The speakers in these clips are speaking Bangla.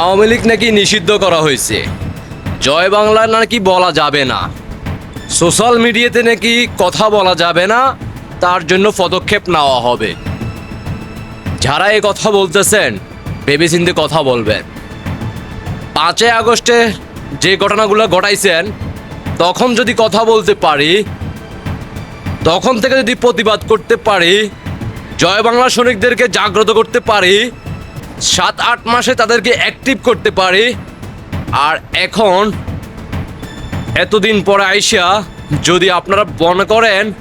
আওয়ামী লীগ নাকি নিষিদ্ধ করা হয়েছে? জয় বাংলা নাকি বলা যাবে না? সোশ্যাল মিডিয়াতে নাকি কথা বলা যাবে না? তার জন্য পদক্ষেপ নেওয়া হবে। যারা এ কথা বলতেছেন, ভেবেচিন্তে কথা বলবেন। পাঁচই আগস্টে যে ঘটনাগুলো ঘটাইছেন, তখন যদি কথা বলতে পারি, তখন থেকে যদি প্রতিবাদ করতে পারি, জয় বাংলা সৈনিকদেরকে জাগ্রত করতে পারি সাত, আট মাসে তাদেরকে অ্যাক্টিভ করতে পারি। আর এখন, এতদিন পরে আইসা, যদি আপনারা মনে করেন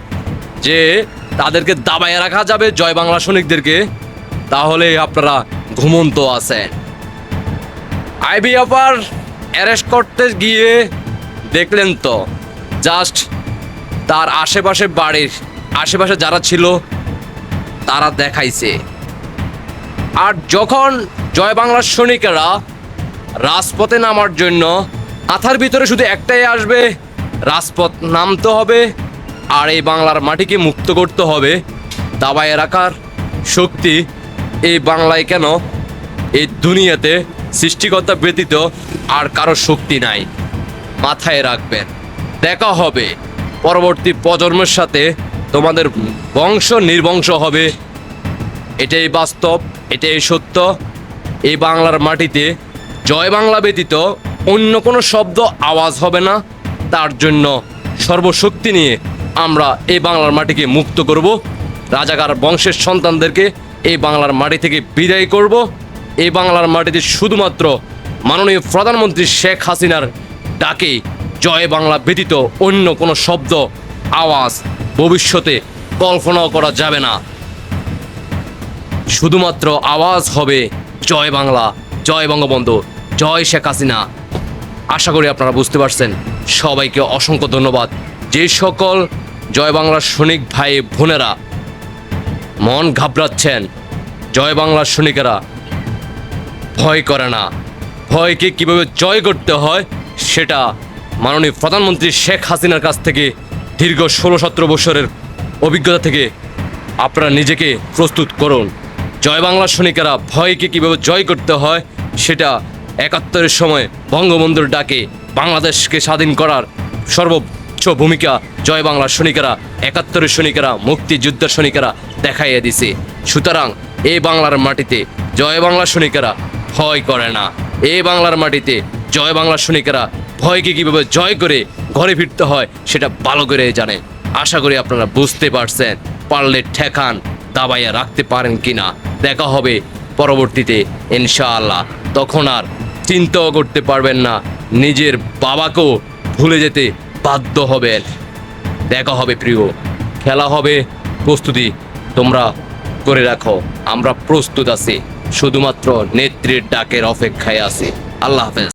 যে তাদেরকে দাবায় রাখা যাবে জয় বাংলা সৈনিকদেরকে, তাহলে আপনারা ঘুমন্ত আছেন। আইবি আপার অ্যারেস্ট করতে গিয়ে দেখলেন তো জাস্ট তার আশেপাশে বাড়ির, আশেপাশে যারা ছিল, তারা দেখাইছে। আর যখন জয় বাংলার সৈনিকেরা রাজপথে নামার জন্য আথার ভিতরে শুধু একটাই আসবে, রাজপথ নামতে হবে আর এই বাংলার মাটিকে মুক্ত করতে হবে, দাবায় রাখার শক্তি এই বাংলায় কেন এই দুনিয়াতে সৃষ্টিকর্তা ব্যতীত আর কারও শক্তি নাই। মাথায় রাখবেন। দেখা হবে। পরবর্তী প্রজন্মের সাথে তোমাদের বংশ নির্বংশ হবে। এটাই বাস্তব। এটাই সত্য। এই বাংলার মাটিতে জয় বাংলা ব্যতীত অন্য কোনো শব্দ আওয়াজ হবে না। তার জন্য সর্বশক্তি নিয়ে আমরা এই বাংলার মাটিকে মুক্ত করব। রাজাকার বংশের সন্তানদেরকে এই বাংলার মাটি থেকে বিদায় করব। এই বাংলার মাটিতে শুধুমাত্র মাননীয় প্রধানমন্ত্রী শেখ হাসিনার ডাকে জয় বাংলা ব্যতীত অন্য কোনো শব্দ, আওয়াজ ভবিষ্যতে কল্পনাও করা যাবে না। শুধুমাত্র আওয়াজ হবে জয় বাংলা, জয় বঙ্গবন্ধু, জয় শেখ হাসিনা। আশা করি আপনারা বুঝতে পারছেন। সবাইকে অসংখ্য ধন্যবাদ। যে সকল জয় বাংলার সৈনিক ভাই বোনেরা, মন ঘাবড়াচ্ছেন, জয় বাংলার সৈনিকেরা, ভয় করে না। ভয়কে কীভাবে জয় করতে হয়, সেটা মাননীয় প্রধানমন্ত্রী শেখ হাসিনার কাছ থেকে দীর্ঘ ষোলো সতেরো বছরের অভিজ্ঞতা থেকে আপনারা নিজেকে প্রস্তুত করুন। জয় বাংলার সৈনিকেরা ভয়কে কীভাবে জয় করতে হয়, সেটা একাত্তরের সময় বঙ্গবন্ধুর ডাকে বাংলাদেশকে স্বাধীন করার সর্বোচ্চ ভূমিকা জয় বাংলার সৈনিকেরা, একাত্তরের সৈনিকেরা, মুক্তিযুদ্ধের সৈনিকেরা দেখাইয়া দিছে। সুতরাং এই বাংলার মাটিতে জয় বাংলা সৈনিকেরা ভয় করে না। এই বাংলার মাটিতে জয় বাংলা সৈনিকেরা ভয়কে কীভাবে জয় করে ঘরে ফিরতে হয়, সেটা ভালো করে জানে। আশা করি আপনারা বুঝতে পারছেন, পারলে ঠেকান, দাবাইয়া রাখতে পারেন কিনা। দেখা হবে পরবর্তীতে, ইনশাআল্লাহ। তখন আর চিন্তাও করতে পারবেন না, নিজের বাবাকেও ভুলে যেতে বাধ্য হবেন। দেখা হবে প্রিয়, খেলা হবে, প্রস্তুতি তোমরা করে রাখো, আমরা প্রস্তুত আছি, শুধুমাত্র নেত্রীর ডাকের অপেক্ষায় আছি। আল্লাহ হাফেজ।